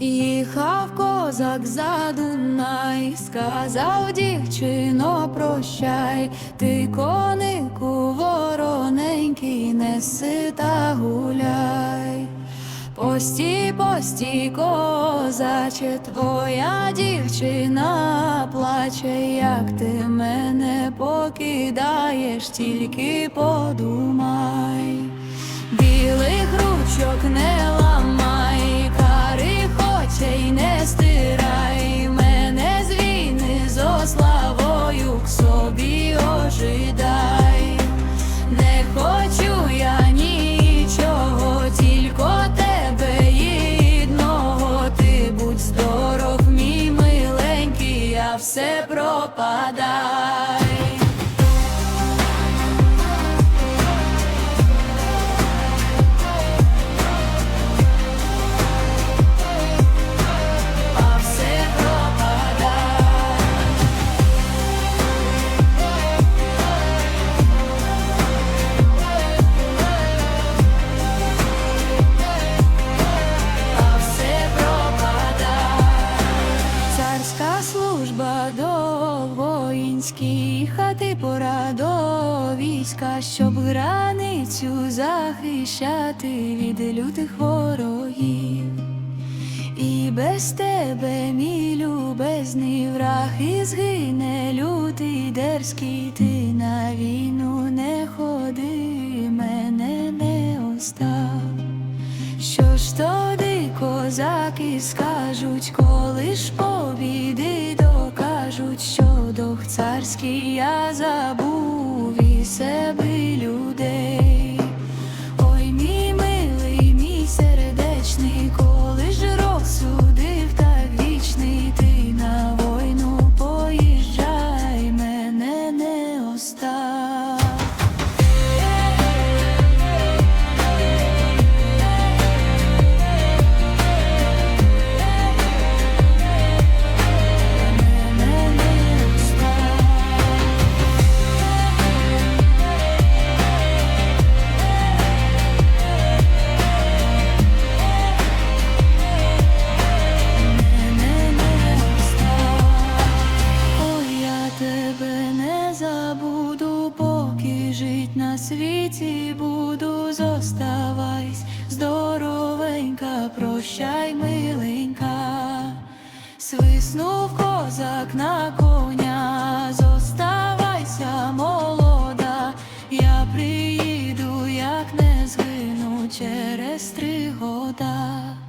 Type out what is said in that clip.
Їхав козак за Дунай, сказав дівчино, прощай, ти конику вороненький, неси та гуляй. Пості, пості, козаче, твоя дівчина плаче, як ти мене покидаєш, тільки подумай. Білих ручок не ламай, пропадай. Воїнській хати пора до війська, щоб границю захищати від лютих ворогів. І без тебе, мій любезний враг, і згине лютий дерзкий, ти на війну не ходи, мене не остав. Що ж тоді козаки скажуть, коли ж побіди докажуть, що дух царський я забув зоставайсь, здоровенька, прощай, миленька. Свиснув козак на коня, зоставайся, молода, я приїду, як не згину через три года.